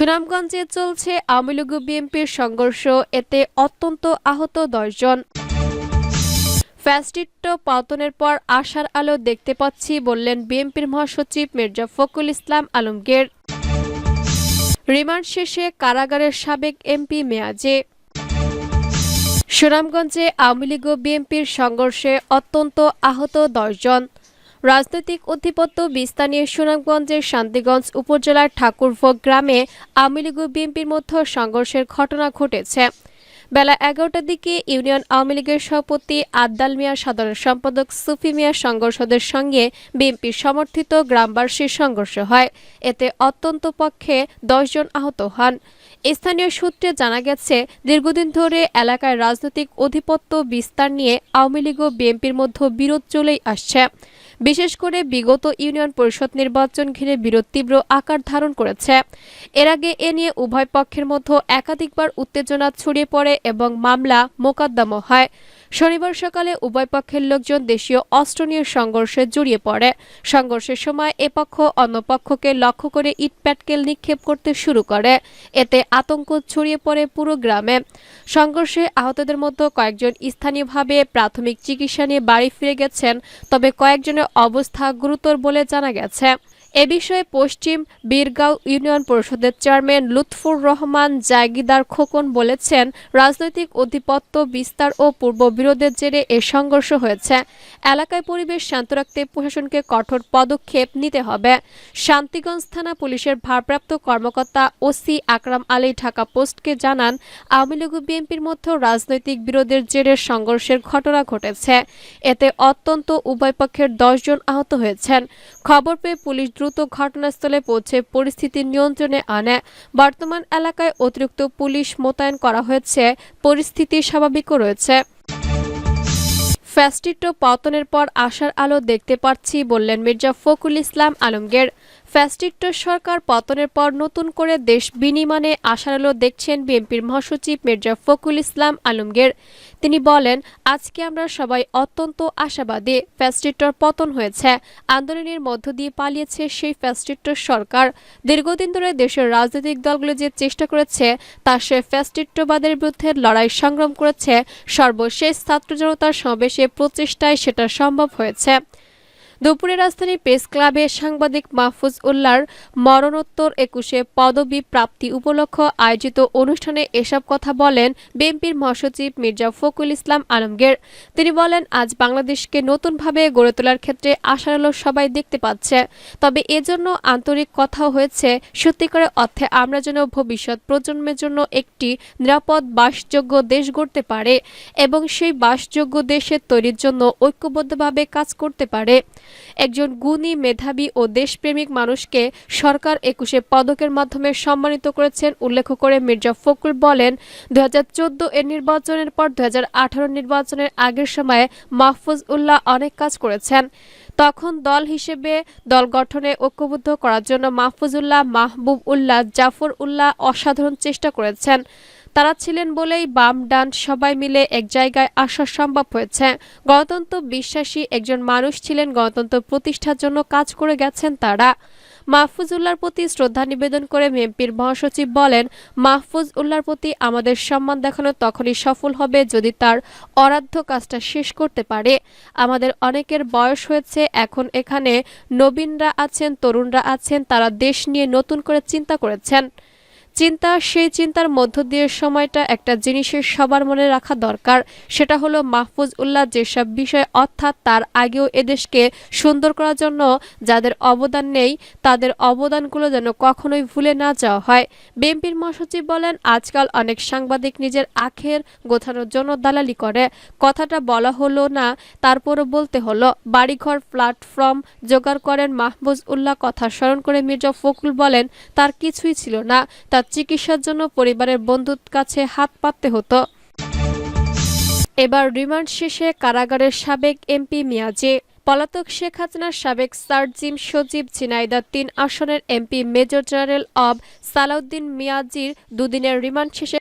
সুনামগঞ্জে চলছে আওয়ামী লীগ বিএনপির সংঘর্ষ। এতে অত্যন্ত আহত দশজন। ফ্যাসিস্ট পতনের পর আশার আলো দেখতে পাচ্ছি বললেন বিএনপির মহাসচিব মির্জা ফখরুল ইসলাম আলমগীর। রিমান্ড শেষে কারাগারের সাবেক এমপি মেয়াজে। সুনামগঞ্জে আওয়ামী লীগ বিএনপির সংঘর্ষে অত্যন্ত আহত দশজন। রাজনৈতিক অধিপত্য বিস্তার নিয়ে সুনামগঞ্জের শান্তিগঞ্জ উপজেলার ঠাকুরভোগ গ্রামে আওয়ামী লীগ ও বিএনপির মধ্যে সংঘর্ষের ঘটনা ঘটেছে। বেলা এগারোটার দিকে ইউনিয়ন আওয়ামী লীগের সভাপতি আদ্দাল মিয়া, সাধারণ সম্পাদক সুফি মিয়া সংঘর্ষদের সঙ্গে বিএনপি সমর্থিত গ্রামবাসীর সংঘর্ষ হয়। এতে অত্যন্ত পক্ষে দশজন আহত হন। স্থানীয় সূত্রে জানা গেছে, দীর্ঘদিন ধরে এলাকায় রাজনৈতিক অধিপত্য বিস্তার নিয়ে আওয়ামী লীগ ও বিএনপির মধ্যে বিরোধ চলেই আসছে। বিশেষ করে বিগত ইউনিয়ন পরিষদ নির্বাচন ঘিরে বিরোধ তীব্র আকার ধারণ করেছে। এর আগে এ নিয়ে উভয় পক্ষের মধ্যে একাধিকবার উত্তেজনা ছড়িয়ে পড়ে এবং মামলা মোকদ্দমা হয়। শনিবার সকালে উভয় পক্ষের লোকজন দেশীয় অস্ত্র নিয়ে সংঘর্ষে জড়িয়ে পড়ে। সংঘর্ষের সময় এ পক্ষ অন্য পক্ষকে লক্ষ্য করে ইট প্যাটকেল নিক্ষেপ করতে শুরু করে। এতে আতঙ্ক ছড়িয়ে পড়ে পুরো গ্রামে। সংঘর্ষে আহতদের মধ্যে কয়েকজন স্থানীয়ভাবে প্রাথমিক চিকিৎসা নিয়ে বাড়ি ফিরে গেছেন, তবে কয়েকজনের অবস্থা গুরুতর বলে জানা গেছে। এ বিষয়ে পশ্চিম বীরগাঁও ইউনিয়ন পরিষদের চেয়ারম্যান লুৎফুর রহমান জায়গিদার খোকন বলেছেন, রাজনৈতিক আধিপত্য বিস্তার ও পূর্ব বিরোধের জেরে এ সংঘর্ষ হয়েছে। এলাকায় পরিবেশ শান্ত রাখতে প্রশাসনকে কঠোর পদক্ষেপ নিতে হবে। শান্তিগঞ্জ থানা পুলিশের ভারপ্রাপ্ত কর্মকর্তা ওসি আকরাম আলী ঢাকা পোস্টকে জানান, আওয়ামী লীগ বিএনপির মধ্যে রাজনৈতিক বিরোধের জেরে সংঘর্ষের ঘটনা ঘটেছে। এতে অত্যন্ত উভয় পক্ষের দশজন আহত হয়েছেন। খবর পেয়ে পুলিশ দ্রুত ঘটনাস্থলে পৌঁছে পরিস্থিতি নিয়ন্ত্রণে আনে। বর্তমান এলাকায় অতিরিক্ত পুলিশ মোতায়েন করা হয়েছে। পরিস্থিতি স্বাভাবিকও রয়েছে। ফ্যাস্টিটো পতনের পর আশার আলো দেখতে পাচ্ছি বললেন মির্জা ফখরুল ইসলাম আলমগীর। ফ্যাস্টিটো সরকার পতনের পর নতুন করে দেশ বিনিময়ে আশার আলো দেখছেন বিএনপির মহাসচিব মির্জা ফখরুল ইসলাম আলমগীর। তিনি বলেন, আজকে আমরা সবাই অত্যন্ত আশাবাদী ফ্যাস্টিটোর পতন হয়েছে। আন্দোলনের মধ্য দিয়ে পালিয়েছে সেই ফ্যাস্টিটোর সরকার। দীর্ঘদিন ধরে দেশের রাজনৈতিক দলগুলো যে চেষ্টা করেছে, তা সে ফ্যাস্টিটোবাদের বিরুদ্ধে লড়াই সংগ্রাম করেছে। সর্বশেষ ছাত্র জনতার সমাবেশে প্রচেষ্টায় সেটা সম্ভব হয়েছে। দুপুরে রাজধানীর প্রেস ক্লাবে সাংবাদিক মাহফুজ উল্লাহর মরণোত্তর একুশে পদবি প্রাপ্তি উপলক্ষ আয়োজিত অনুষ্ঠানে এসব কথা বলেন বিএনপির মহাসচিব মির্জা ফকুল ইসলাম আলমগীর। তিনি বলেন, আজ বাংলাদেশকে নতুনভাবে গড়ে তোলার ক্ষেত্রে আশার আলো সবাই দেখতে পাচ্ছে। তবে এজন্য আন্তরিক কথাও হয়েছে সত্যিকারে অর্থে আমরা যেন ভবিষ্যৎ প্রজন্মের জন্য একটি নিরাপদ বাসযোগ্য দেশ গড়তে পারে এবং সেই বাসযোগ্য দেশের তৈরির জন্য ঐক্যবদ্ধভাবে কাজ করতে পারে। একজন গুণী মেধাবী ও দেশপ্রেমিক মানুষকে সরকার একুশে পদকের মাধ্যমে সম্মানিত করেছেন, উল্লেখ করে মির্জা ফখরুল বলেন দু হাজার চোদ্দ এর নির্বাচনের পর দুহাজার আঠারো নির্বাচনের আগের সময়ে মাহফুজ উল্লাহ অনেক কাজ করেছেন। তখন দল হিসেবে দল গঠনে ঐক্যবদ্ধ করার জন্য মাহফুজুল্লাহ মাহবুব উল্লাহ জাফর উল্লাহ অসাধারণ চেষ্টা করেছেন। তারা ছিলেন বলেই বাম ডান সবাই মিলে এক জায়গায় আসা সম্ভব হয়েছে। গণতন্ত্র বিশ্বাসী একজন মানুষ ছিলেন, গণতন্ত্র প্রতিষ্ঠার জন্য কাজ করে গেছেন তারা। মাহফুজুল্লাহর প্রতি শ্রদ্ধা নিবেদন করে এমপির মহাসচিব বলেন মাহফুজ উল্লার প্রতি আমাদের সম্মান দেখানো তখনই সফল হবে যদি তার অরাধ্য কাজটা শেষ করতে পারে। আমাদের অনেকের বয়স হয়েছে, এখন এখানে নবীনরা আছেন, তরুণরা আছেন, তারা দেশ নিয়ে নতুন করে চিন্তা করেছেন। চিন্তা, সেই চিন্তার মধ্য দিয়ে সময়টা একটা জিনিসের সবার মনে রাখা দরকার। সেটা হলো মাহফুজ উল্লাহ যেসব বিষয়, অর্থাৎ তার আগেও এদেশকে সুন্দর করার জন্য যাদের অবদান নেই, তাদের অবদানগুলো যেন কখনোই ভুলে না যাওয়া হয়। বিএনপির মহাসচিব বলেন, আজকাল অনেক সাংবাদিক নিজের আখের গোছানোর জন্য দালালি করে। কথাটা বলা হলো না, তারপরও বলতে হলো, বাড়িঘর, প্ল্যাটফর্ম জোগাড় করেন মাহফুজ উল্লাহ। কথা স্মরণ করে মির্জা ফখরুল বলেন, তার কিছুই ছিল না তার চিকিৎসার জন্য পরিবারের বন্ধুর কাছে হাত পাততে হতো। এবার রিমান্ড শেষে কারাগারের সাবেক এমপি মিয়াজে, পলাতক শেখ হাসিনার সাবেক সার্জিম সজীব ঝিনাইদার তিন আসনের এমপি মেজর জেনারেল অব সালাউদ্দিন মিয়াজির দুদিনের রিমান্ড শেষে